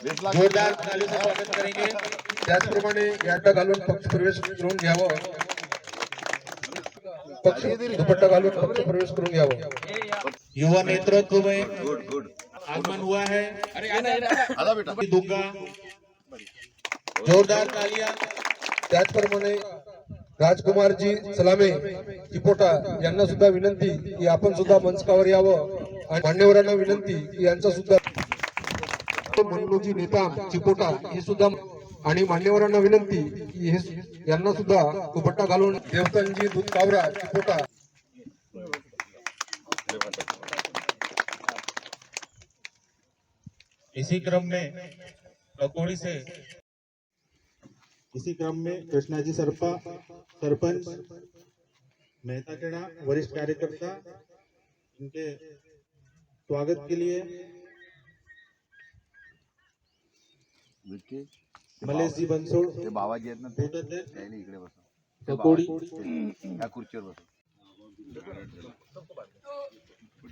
जोरदार स्वागत करेंगे. त्याचप्रमाणे याटा घालून पक्ष प्रवेश करून घ्यावं. पक्ष दुपट्टा घालून पक्ष प्रवेश करून घ्यावं. युवा नेतृत्व में आगमन हुआ है. आधा बेटा. दूंगा जोरदार तालियां. त्याचप्रमाणे राजकुमारजी सलामे चिपोटा यांना सुद्धा विनंती की आपण सुद्धा मंचकावर यावं. आणि मान्यवरांना विनंती की यांचा सुद्धा मनोजी नेताम चिपोटा हे सुद्धा आणि मान्यवरांना विनंती की हे यांना सुद्धा दुपट्टा घालून देवतांजी दूध कावरा चिपोटा इसी क्रम में ककोड़ी से इसी क्रम में कृष्णाजी सरपा सरपंच मेहता केड़ा वरिष्ठ कार्यकर्ता इनके स्वागत के लिए विक्की मलेश जी बंसोड़। ते बाबाजी आहेत ना ते? त्याने इकडे बस. ककोड़ी त्या खुर्चीवर बस.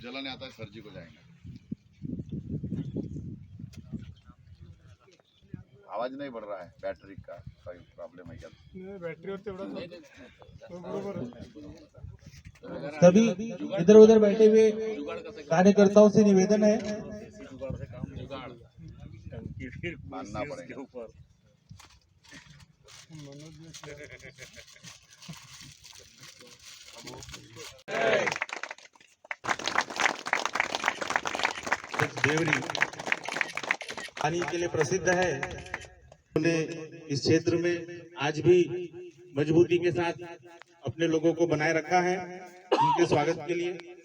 जलाने आता सरजी को जाएँगे। आवाज़ नहीं बढ़ रहा है बैटरी का कोई प्रॉब्लम है क्या? सभी इधर उधर बैठे हुए कार्यकर्ताओं से निवेदन है। मानना पड़ेगा। देवरी। पानी के लिए प्रसिद्ध है। उन्होंने इस क्षेत्र में आज भी मजबूती के साथ अपने लोगों को बनाए रखा है। उनके स्वागत के लिए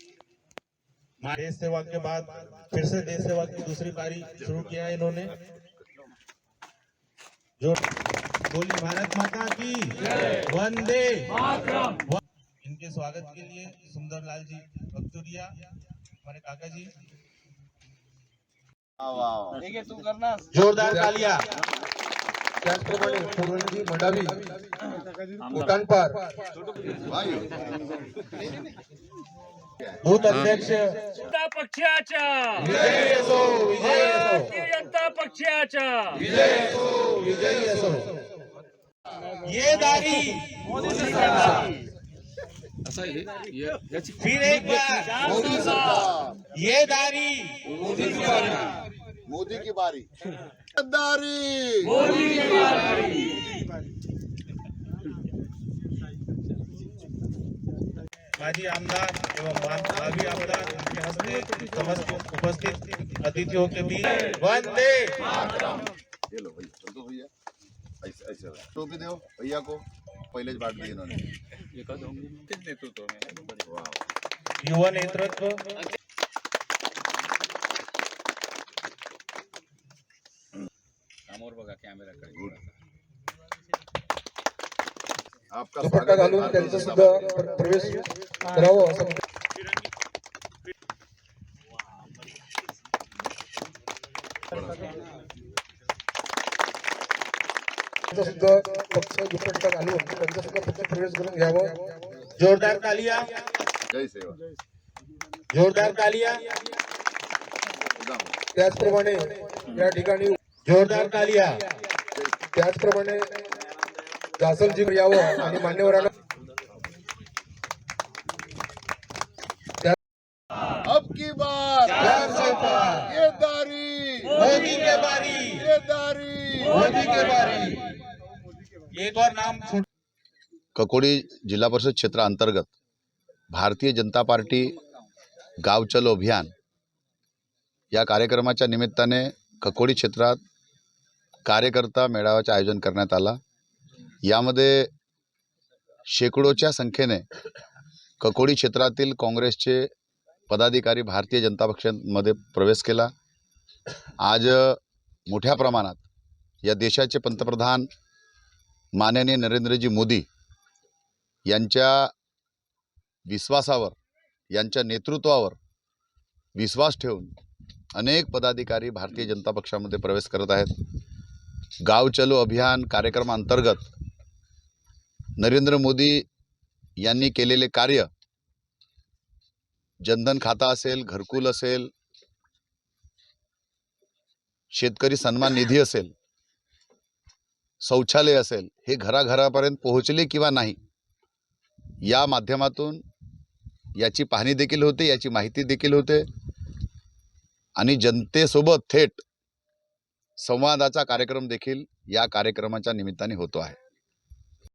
देश सेवा के बाद फिर से देश सेवा की दूसरी पारी शुरू किया है इन्होंने। जो बोली भारत माता की वंदे इनके स्वागत के लिए सुंदरलाल जी भक्तुरिया हमारे काका जी। वाह, वाह, वाह। जोरदार तालियाँ। त्याचप्रमाणे मडावी उटाणपार भाई बूथ अध्यक्ष। जनता पक्षाच्या विजयी असो विजयी असो भारतीय जनता पक्षाच्या विजयी असो ये दारी फिर एक बार। मोदी सरकार. ये दारी। मोदी की बारी। माजी आमदार एवं भावी आमदार के हस्ते समस्त उपस्थित अतिथियों के बीच वंदे ये लो भैया चल दो भैया। ऐसे ऐसे टोपी दो भैया को पहले ही बांट दी? इन्होंने वाह। युवा नेतृत्व। घालून सुद्धा प्रवेश करावं असं सुद्धा पक्ष दुपट्टा घालून त्यांचा सुद्धा पक्ष प्रवेश करून घ्यावं। जोरदार तालियाँ। जय सेवा। जोरदार तालियाँ। एकदम त्याचप्रमाणे या ठिकाणी जोरदार तालियाँ। त्याचप्रमाणे जासलजी यावं आणि मान्यवरांना अब की बार प्यार से प्यार, ये दारी। मोदी के बारी। ये दारी। मोदी के बारी। एक और नाम ककोडी जिल्हा परिषद क्षेत्राअंतर्गत भारतीय जनता पार्टी गाव चलो अभियान या कार्यक्रमाच्या निमित्ताने ककोडी क्षेत्रात कार्यकर्ता मेळाव्याचे आयोजन करण्यात आला. यामध्ये शेकडोच्या संख्येने ककोडी क्षेत्रातील काँग्रेसचे पदाधिकारी भारतीय जनता पक्षामध्ये प्रवेश केला. आज मोठ्या प्रमाणात या देशाचे पंतप्रधान माननीय नरेंद्रजी मोदी यांच्या विश्वासावर यांच्या नेतृत्वावर विश्वास ठेवून अनेक पदाधिकारी भारतीय जनता पक्षामध्ये प्रवेश करत आहेत. गाव चलो अभियान कार्यक्रमांतर्गत नरेंद्र मोदी यांनी केलेले कार्य जनधन खाता असेल घरकुल असेल शेतकरी सन्मान निधी असेल शौचालय असेल हे घराघरापर्यंत पोहोचले किंवा नाही या माध्यमातून याची पाहणी देखील होते याची माहिती देखील होते. आणि जनतेसोबत थेट संवादाचा कार्यक्रम देखील या कार्यक्रमाच्या निमित्ताने होतो आहे.